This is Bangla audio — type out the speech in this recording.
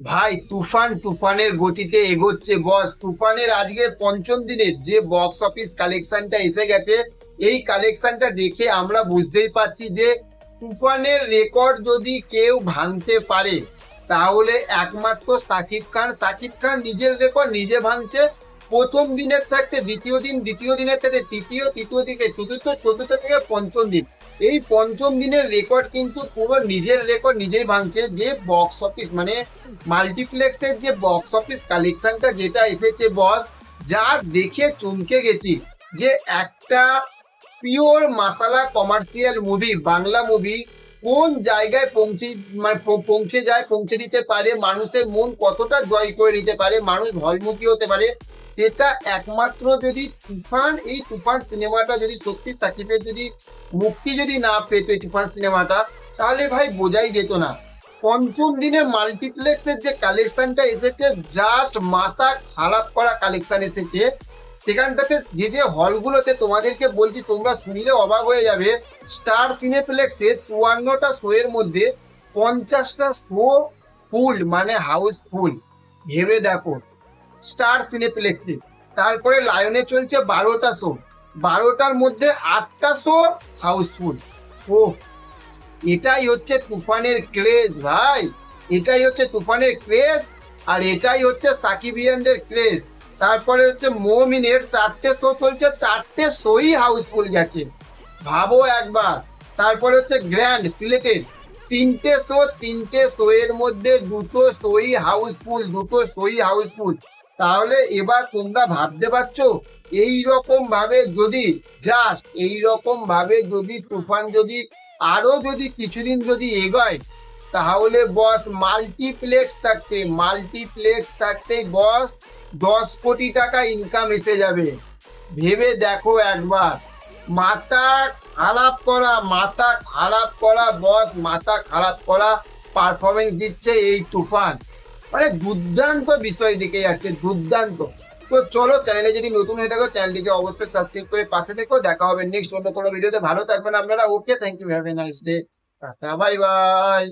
ভাই, তুফান, তুফানের গতিতে এগোচ্ছে, বস। তুফানের আজকে পঞ্চম দিনের যে বক্স অফিস কালেকশনটা এসে গেছে, এই কালেকশনটা দেখে আমরা বুঝতেই পারছি যে তুফানের রেকর্ড যদি কেউ ভাঙতে পারে, তাহলে একমাত্র সাকিব খান। সাকিব খান নিজের রেকর্ড নিজে ভাঙছে। প্রথম দিনের থাকতে দ্বিতীয় দিন, দ্বিতীয় দিনের থেকে তৃতীয় তৃতীয় থেকে চতুর্থ চতুর্থ থেকে পঞ্চম দিন। এই পঞ্চম দিনের রেকর্ড কিন্তু পুরো নিজের রেকর্ড নিজেই ভাঙছে যে বক্স অফিস মানে মাল্টিপ্লেক্সের যে বক্স অফিস কালেকশনটা যেটা এসেছে বস জাস্ট দেখে চমকে গেছি যে একটা পিওর মাসালা কমার্শিয়াল মুভি বাংলা মুভি কোন জায়গায় পৌঁছে মানে পৌঁছে যায়, পৌঁছে দিতে পারে, মানুষের মন কতটা জয় করে নিতে পারে, মানুষ ভয়মুখী হতে পারে সেটা একমাত্র যদি তুফান, এই তুফান সিনেমাটা যদি সত্যি সাকিবের যদি মুক্তি যদি না পেত এই তুফান সিনেমাটা, তাহলে ভাই বোঝাই যেত না। পঞ্চম দিনে মাল্টিপ্লেক্সের যে কালেকশনটা এসেছে জাস্ট মাথা খারাপ করা কালেকশন এসেছে। সেখানটাতে যে যে হলগুলোতে তোমাদেরকে বলছি, তোমরা শুনলে অবাক হয়ে যাবে। স্টার সিনেপ্লেক্সে চুয়ান্নটা শো এর মধ্যে পঞ্চাশটা শো ফুল মানে হাউস ফুল ভেবে দেখো। স্টার সিনেপ্লেক্সে। তারপরে লায়নে চলছে বারোটা শো বারোটার মধ্যে আটটা শো হাউসফুল ও এটাই হচ্ছে তুফানের ক্রেজ ভাই। এটাই হচ্ছে তুফানের ক্রেজ আর এটাই হচ্ছে সাকিবিয়ানদের ক্রেজ তারপরে হচ্ছে মমিনের চারটে শো চলছে, চারটে শোই হাউসফুল গেছে। ভাবো একবার। তারপরে হচ্ছে গ্র্যান্ড সিলেটেড তিনটে শো তিনটে শো এর মধ্যে দুটো শোই হাউসফুল দুটো শোই হাউসফুল তাহলে এবার তোমরা ভাবতে পারছ এই রকম ভাবে যদি জাস্ট এই রকম ভাবে যদি তুফান যদি, আরও যদি কিছুদিন যদি এগোয়, তাহলে বস মাল্টিপ্লেক্স থাকতে মাল্টিপ্লেক্স থাকতে বস দশ কোটি টাকা ইনকাম এসে যাবে। ভেবে দেখো একবার। মাথা খারাপ করা, মাথা খারাপ করা বস মাথা খারাপ করা পারফরমেন্স দিচ্ছে এই তুফান। মানে দুর্দান্ত বিষয় দিকে যাচ্ছে, দুর্দান্ত। তো চলো চ্যানেলে যদি নতুন হয়ে থাকো চ্যানেলটিকে অবশ্যই সাবস্ক্রাইব করে পাশে থেকো। দেখা হবে নেক্সট অন্য কোনো ভিডিওতে ভালো থাকবেন আপনারা। Okay thank you have a nice day tata bye bye